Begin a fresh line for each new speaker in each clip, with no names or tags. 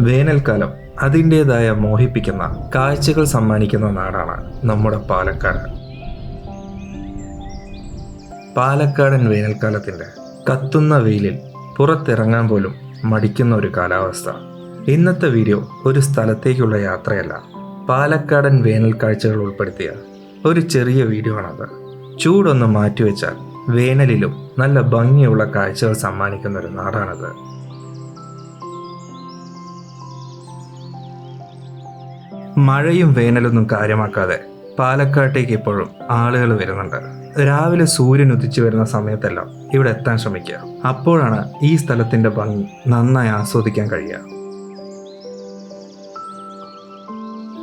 വേനൽക്കാലം അതിന്റെതായ മോഹിപ്പിക്കുന്ന കാഴ്ചകൾ സമ്മാനിക്കുന്ന നാടാണ് നമ്മുടെ പാലക്കാട്. പാലക്കാടൻ വേനൽക്കാലത്തിന്റെ കത്തുന്ന വെയിലിൽ പുറത്തിറങ്ങാൻ പോലും മടിക്കുന്ന ഒരു കാലാവസ്ഥ. ഇന്നത്തെ വീഡിയോ ഒരു സ്ഥലത്തേക്കുള്ള യാത്രയല്ല പാലക്കാടൻ വേനൽ കാഴ്ചകൾ ഉൾപ്പെടുത്തിയ ഒരു ചെറിയ വീഡിയോ ആണത്. ചൂടൊന്ന് മാറ്റിവെച്ചാൽ വേനലിലും നല്ല ഭംഗിയുള്ള കാഴ്ചകൾ സമ്മാനിക്കുന്ന ഒരു നാടാണത്. മഴയും വേനലൊന്നും കാര്യമാക്കാതെ പാലക്കാട്ടേക്ക് ഇപ്പോഴും ആളുകൾ വരുന്നുണ്ട്. രാവിലെ സൂര്യൻ ഉദിച്ചു വരുന്ന സമയത്തെല്ലാം ഇവിടെ എത്താൻ ശ്രമിക്കുക. അപ്പോഴാണ് ഈ സ്ഥലത്തിന്റെ ഭംഗി നന്നായി ആസ്വദിക്കാൻ കഴിയുക.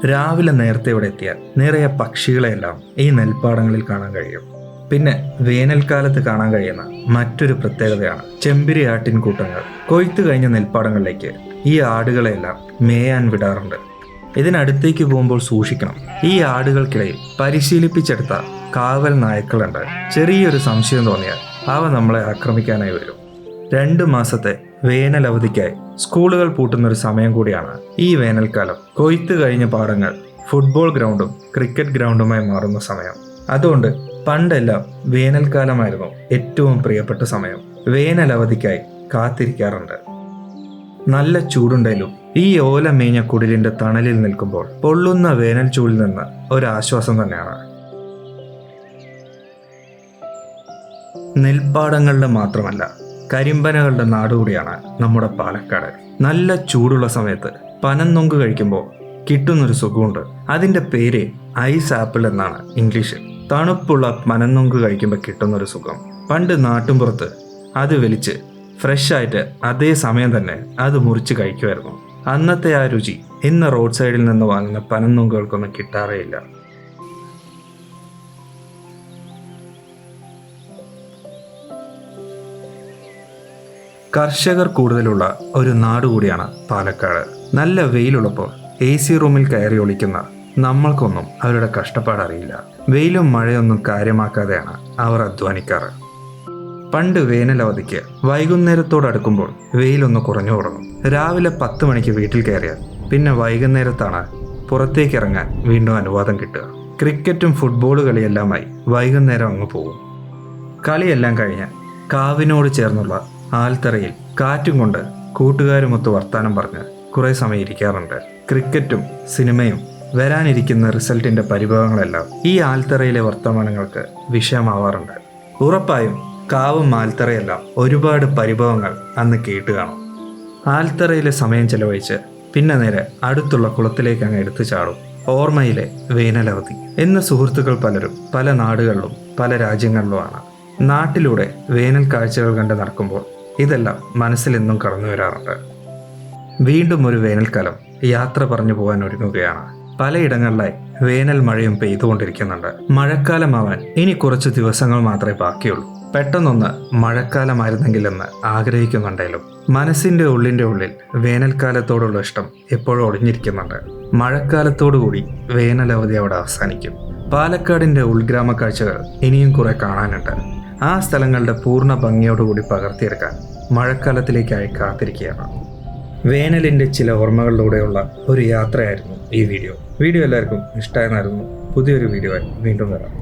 രാവിലെ നേരത്തെ ഇവിടെ എത്തിയാൽ നിറയെ പക്ഷികളെയെല്ലാം ഈ നെൽപ്പാടങ്ങളിൽ കാണാൻ കഴിയും. പിന്നെ വേനൽക്കാലത്ത് കാണാൻ കഴിയുന്ന മറ്റൊരു പ്രത്യേകതയാണ് ചെമ്പിരി ആട്ടിൻ കൂട്ടങ്ങൾ. കൊയ്ത്തു കഴിഞ്ഞ നെൽപ്പാടങ്ങളിലേക്ക് ഈ ആടുകളെയെല്ലാം മേയാൻ വിടാറുണ്ട്. ഇതിനടുത്തേക്ക് പോകുമ്പോൾ സൂക്ഷിക്കണം. ഈ ആടുകൾക്കിടയിൽ പരിശീലിപ്പിച്ചെടുത്ത കാവൽ നായ്ക്കളുണ്ട്. ചെറിയൊരു സംശയം തോന്നിയാൽ അവ നമ്മളെ ആക്രമിക്കാനായി വരും. രണ്ട് മാസത്തെ വേനൽ അവധിക്കായി സ്കൂളുകൾ പൂട്ടുന്ന ഒരു സമയം കൂടിയാണ് ഈ വേനൽക്കാലം. കൊയ്ത്ത് കഴിഞ്ഞ പാടങ്ങൾ ഫുട്ബോൾ ഗ്രൗണ്ടും ക്രിക്കറ്റ് ഗ്രൗണ്ടുമായി മാറുന്ന സമയം. അതുകൊണ്ട് പണ്ടെല്ലാം വേനൽക്കാലമായിരുന്നു ഏറ്റവും പ്രിയപ്പെട്ട സമയം. വേനൽ അവധിക്കായി കാത്തിരിക്കാറുണ്ട്. നല്ല ചൂടുണ്ടെങ്കിലും ഈ ഓലമേഞ്ഞ കുടിലിന്റെ തണലിൽ നിൽക്കുമ്പോൾ പൊള്ളുന്ന വേനൽ ചൂടിൽ നിന്ന് ഒരാശ്വാസം തന്നെയാണ്. നെൽപ്പാടങ്ങളുടെ മാത്രമല്ല കരിമ്പനകളുടെ നാടുകൂടിയാണ് നമ്മുടെ പാലക്കാട്. നല്ല ചൂടുള്ള സമയത്ത് പനന്നൊങ്ക് കഴിക്കുമ്പോൾ കിട്ടുന്നൊരു സുഖമുണ്ട്. അതിന്റെ പേര് ഐസ് ആപ്പിൾ എന്നാണ് ഇംഗ്ലീഷിൽ തണുപ്പുള്ള പനന്നൊങ്ക് കഴിക്കുമ്പോൾ കിട്ടുന്നൊരു സുഖം. പണ്ട് നാട്ടുംപുറത്ത് അത് വലിച്ച് ഫ്രഷ് ആയിട്ട് അതേ സമയം തന്നെ അത് മുറിച്ച് കഴിക്കുമായിരുന്നു. അന്നത്തെ ആ രുചി. ഇന്ന് റോഡ് സൈഡിൽ നിന്ന് വാങ്ങുന്ന പനന്നുങ്കുകൾക്കൊന്നും കിട്ടാറേയില്ല. കർഷകർ കൂടുതലുള്ള ഒരു നാട് കൂടിയാണ് പാലക്കാട്. നല്ല വെയിലുള്ളപ്പോൾ എ സി റൂമിൽ കയറി ഒളിക്കുന്ന നമ്മൾക്കൊന്നും അവരുടെ കഷ്ടപ്പാടറിയില്ല. വെയിലും മഴയൊന്നും കാര്യമാക്കാതെയാണ് അവർ അധ്വാനിക്കാറ്. പണ്ട് വേനലവധിക്ക് വൈകുന്നേരത്തോടടുക്കുമ്പോൾ വെയിലൊന്ന് കുറഞ്ഞു തുടങ്ങും രാവിലെ പത്ത് മണിക്ക് വീട്ടിൽ കയറിയാൽ പിന്നെ വൈകുന്നേരത്താണ് പുറത്തേക്ക് ഇറങ്ങാൻ വീണ്ടും അനുവാദം കിട്ടുക. ക്രിക്കറ്റും ഫുട്ബോൾ കളിയെല്ലാമായി വൈകുന്നേരം അങ്ങ് പോകും. കളിയെല്ലാം കഴിഞ്ഞ് കാവിനോട് ചേർന്നുള്ള ആൽത്തറയിൽ കാറ്റും കൊണ്ട് കൂട്ടുകാരുമൊത്ത് വർത്താനം പറഞ്ഞ് കുറേ സമയം ഇരിക്കാറുണ്ട്. ക്രിക്കറ്റും സിനിമയും വരാനിരിക്കുന്ന റിസൾട്ടിന്റെ പരിഭവങ്ങളെല്ലാം ഈ ആൽത്തറയിലെ വർത്തമാനങ്ങൾക്ക് വിഷയമാവാറുണ്ട്. ഉറപ്പായും കാവും മാൽത്തറയല്ല ഒരുപാട് പരിഭവങ്ങൾ അന്ന് കേട്ട് കാണും. ആൽത്തറയിലെ സമയം ചെലവഴിച്ച് പിന്നെ നേരെ അടുത്തുള്ള കുളത്തിലേക്ക് അങ്ങ് എടുത്തു ചാടും. ഓർമ്മയിലെ വേനലവധി. എന്ന സുഹൃത്തുക്കൾ പലരും പല നാടുകളിലും പല രാജ്യങ്ങളിലുമാണ്. നാട്ടിലൂടെ വേനൽ കാഴ്ചകൾ കണ്ട് നടക്കുമ്പോൾ ഇതെല്ലാം മനസ്സിലെന്നും കടന്നു വരാറുണ്ട്. വീണ്ടും ഒരു വേനൽക്കാലം യാത്ര പറഞ്ഞു പോകാൻ ഒരുങ്ങുകയാണ്. പലയിടങ്ങളിലായി വേനൽ മഴയും പെയ്തുകൊണ്ടിരിക്കുന്നുണ്ട്. മഴക്കാലമാവാൻ ഇനി കുറച്ച് ദിവസങ്ങൾ മാത്രമേ ബാക്കിയുള്ളൂ. പെട്ടെന്നൊന്ന് മഴക്കാലമായിരുന്നെങ്കിലെന്ന് ആഗ്രഹിക്കുന്നുണ്ടെങ്കിലും മനസ്സിന്റെ ഉള്ളിന്റെ ഉള്ളിൽ വേനൽക്കാലത്തോടുള്ള ഇഷ്ടം എപ്പോഴും ഒളിഞ്ഞിരിക്കുന്നുണ്ട്. മഴക്കാലത്തോടുകൂടി വേനലവധി അവിടെ അവസാനിക്കും. പാലക്കാടിന്റെ ഉൾഗ്രാമ കാഴ്ചകൾ ഇനിയും കുറെ കാണാനുണ്ട്. ആ സ്ഥലങ്ങളുടെ പൂർണ ഭംഗിയോടുകൂടി പകർത്തിയെടുക്കാൻ മഴക്കാലത്തിലേക്കായി കാത്തിരിക്കുകയാണ്. വേനലിന്റെ ചില ഓർമ്മകളിലൂടെയുള്ള ഒരു യാത്രയായിരുന്നു ഈ വീഡിയോ. വീഡിയോ എല്ലാവർക്കും ഇഷ്ടമായിരുന്നു പുതിയൊരു വീഡിയോ വീണ്ടും വരാം.